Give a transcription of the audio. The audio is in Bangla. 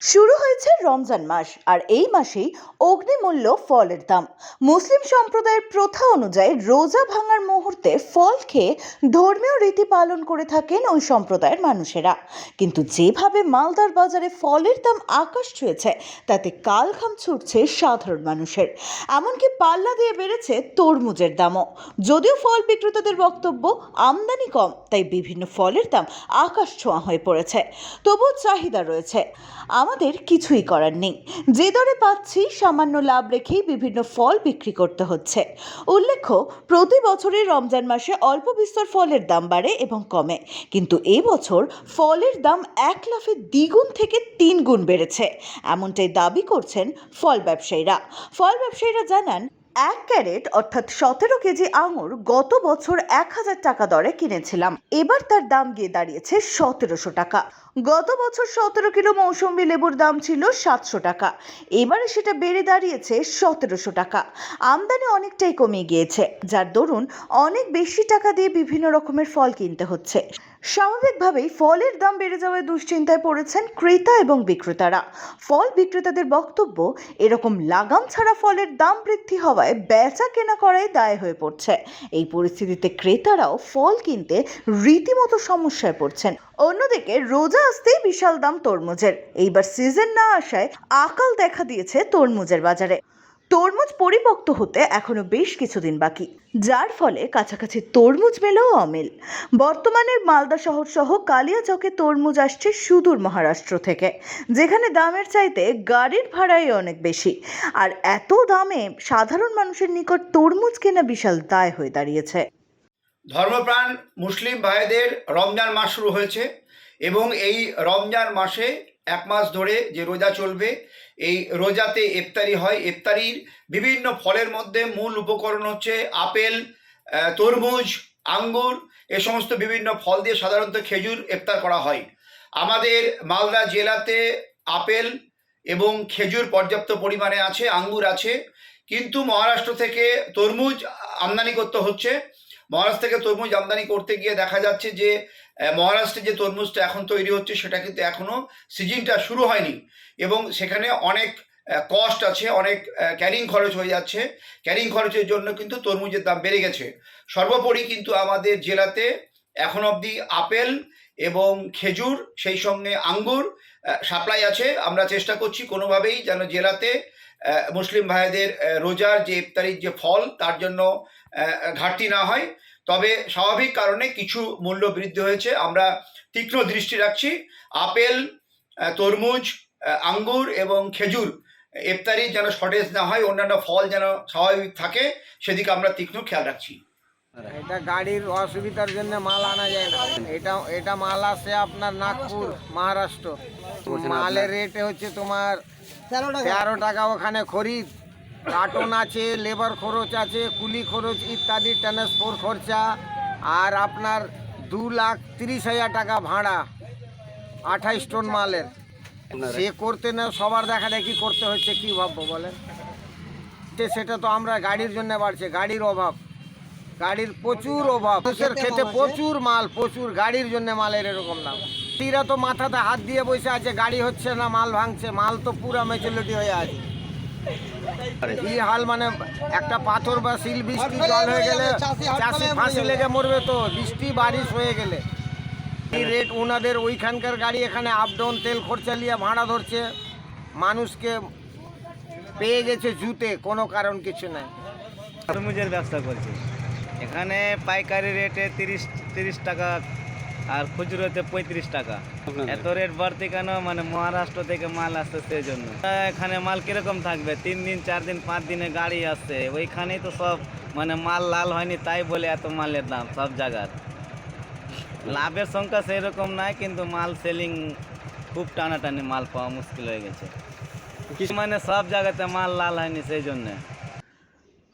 শুরু হয়েছে রমজান মাস, আর এই মাসেই অগ্নিমূল্য ফলের দাম। মুসলিম সম্প্রদায়ের প্রথা অনুযায়ী রোজা ভাঙার মুহূর্তে ফল খেয়ে ধর্মীয় রীতি পালন করে থাকেন ওই সম্প্রদায়ের মানুষেরা। কিন্তু যেভাবে মালদার বাজারে ফলের দাম আকাশ ছুঁয়েছে, তাতে কালখাম ছুটছে সাধারণ মানুষের। এমনকি পাল্লা দিয়ে বেড়েছে তরমুজের দামও। যদিও ফল বিক্রেতাদের বক্তব্য, আমদানি কম, তাই বিভিন্ন ফলের দাম আকাশ ছোঁয়া হয়ে পড়েছে। তবুও চাহিদা রয়েছে। আমাদের কিছুই করার নেই। যে দরে পাচ্ছি, সামান্য লাভ রেখেই বিভিন্ন ফল বিক্রি করতে হচ্ছে। উল্লেখ্য, প্রতি বছরের রমজান মাসে অল্প বিস্তর ফলের দাম বাড়ে এবং কমে। কিন্তু এবছর ফলের দাম এক লাফে দ্বিগুণ থেকে তিন গুণ বেড়েছে। এমনটাই দাবি করছেন ফল ব্যবসায়ীরা। ফল ব্যবসায়ীরা জানান, এক ক্যারেট, অর্থাৎ সতেরো কেজি আঙুর গত বছর এক হাজার টাকা দরে কিনেছিলাম। এবার তার দাম গিয়ে দাঁড়িয়েছে সতেরোশো টাকা। গত বছর সতেরো কিলো মৌসুম্বি লেবুর দাম ছিল সাতশো টাকা। এবারে সেটা বেড়ে দাঁড়িয়েছে সতেরোশো টাকা। আমদানি অনেকটাই কমে গিয়েছে, যার দরুন অনেক বেশি টাকা দিয়ে বিভিন্ন রকমের ফল কিনতে হচ্ছে। স্বাভাবিকভাবেই ফলের দাম বেড়ে যাওয়ায় দুশ্চিন্তায় পড়েছেন ক্রেতা এবং বিক্রেতারা। ফল বিক্রেতাদের বক্তব্য, এরকম লাগাম ছাড়া ফলের দাম বৃদ্ধি হওয়ায় বেচা কেনা করাই দায় হয়ে পড়ছে। এই পরিস্থিতিতে ক্রেতারাও ফল কিনতে রীতিমতো সমস্যায় পড়ছেন। অন্যদিকে রোজা আসতেই বিশাল দাম তরমুজের। এইবার সিজন না আসায় আকাল দেখা দিয়েছে তরমুজের বাজারে। তরমুজ পরিপক্ত হতে এখনও বেশ কিছুদিন বাকি, যার ফলে কাছাকাছি তরমুজ মেলেও অমিল। বর্তমানে মালদা শহর সহ কালিয়াচকে তরমুজ আসছে সুদূর মহারাষ্ট্র থেকে, যেখানে দামের চাইতে গাড়ির ভাড়াই অনেক বেশি। আর এত দামে সাধারণ মানুষের নিকট তরমুজ কেনা বিশাল দায় হয়ে দাঁড়িয়েছে। ধর্মপ্রাণ মুসলিম ভাইদের রমজান মাস শুরু হয়েছে এবং এই রমজান মাসে এক মাস ধরে যে রোজা চলবে, এই রোজাতে ইফতারি হয়। ইফতারির বিভিন্ন ফলের মধ্যে মূল উপকরণ হচ্ছে আপেল তরমুজ, আঙ্গুর, এ সমস্ত বিভিন্ন ফল দিয়ে সাধারণত খেজুর ইফতার করা হয়। আমাদের মালদা জেলাতে আপেল এবং খেজুর পর্যাপ্ত পরিমাণে আছে, আঙ্গুর আছে। কিন্তু মহারাষ্ট্র থেকে তরমুজ আমদানি করতে হচ্ছে। মহারাষ্ট্র থেকে তরমুজ আমদানি করতে গিয়ে দেখা যাচ্ছে যে মহারাষ্ট্রে যে তরমুজটা এখন তৈরি হচ্ছে সেটা কিন্তু এখনও সিজনটা শুরু হয়নি এবং সেখানে অনেক কস্ট আছে, অনেক ক্যারিং খরচ হয়ে যাচ্ছে। ক্যারিং খরচের জন্য কিন্তু তরমুজের দাম বেড়ে গেছে। সর্বোপরি কিন্তু আমাদের জেলাতে এখন অবধি আপেল এবং খেজুর, সেই সঙ্গে আঙ্গুর সাপ্লাই আছে। আমরা চেষ্টা করছি কোনোভাবেই যেন জেলাতে মুসলিম ভাইদের রোজার যে ইফতারির যে ফল, তার জন্য ঘাটতি না হয়। তবে স্বাভাবিক কারণে কিছু মূল্য বৃদ্ধি হয়েছে। আমরা তীক্ষ্ণ দৃষ্টি রাখছি। আপেল তরমুজ আঙ্গুর এবং খেজুর, ইফতারির যেন শর্টেজ না হয়, অন্যান্য ফল যেন স্বাভাবিক থাকে, সেদিকে আমরা তীক্ষ্ণ খেয়াল রাখছি। এটা গাড়ির অসুবিধার জন্য মাল আনা যায় না। এটা এটা মাল আসে আপনার নাগপুর মহারাষ্ট্র। মালের রেট হচ্ছে তোমার তেরো টাকা। ওখানে খরিদ। কার্টন আছে লেবার খরচ আছে কুলি খরচ ইত্যাদি ট্রান্সপোর্ট খরচা। আর আপনার দু লাখ তিরিশ হাজার টাকা ভাড়া আঠাইশ টন মালের। সে করতে না সবার দেখা দেখি করতে হচ্ছে কি ভাববো বলেন? সেটা তো আমরা গাড়ির জন্য বাড়ছে গাড়ির অভাব। গাড়ির প্রচুর অভাব। মানুষের খেতে প্রচুর মাল প্রচুর গাড়ির জন্য মালের এরকম দাম। তীরা তো মাথাতে হাত দিয়ে বসে আছে গাড়ি হচ্ছে না মাল ভাঙছে মাল তো পুরো মেচুরিটি হয়ে আছে। কি হাল মানে একটা পাথর বা শিল বৃষ্টি জল হয়ে গেলে চাষি ফাঁসি লেগে মরবে তো বৃষ্টি বারিশ হয়ে গেলে। এই রেট ওনাদের ওইখানকার গাড়ি এখানে আপ ডাউন তেল খরচা নিয়ে ভাড়া ধরছে? মানুষকে পেয়ে গেছে জুতে কোনো কারণ কিছু নাই। তরমুজের ব্যবসা করছি। এখানে পাইকারি রেটে তিরিশ তিরিশ টাকা আর খুচরোতে পঁয়ত্রিশ টাকা। এত রেট বাড়তি কেন? মানে মহারাষ্ট্র থেকে মাল আসছে সেই জন্য। এখানে মাল কীরকম থাকবে? তিন দিন চার দিন পাঁচ দিনে গাড়ি আসছে। ওইখানেই তো সব মানে মাল লাল হয়নি তাই বলে এত মালের দাম সব জায়গার। লাভের সংখ্যা সেরকম নাই কিন্তু মাল সেলিং খুব টানাটানি মাল পাওয়া মুশকিল হয়ে গেছে। মানে সব জায়গাতে মাল লাল হয়নি সেই জন্যে।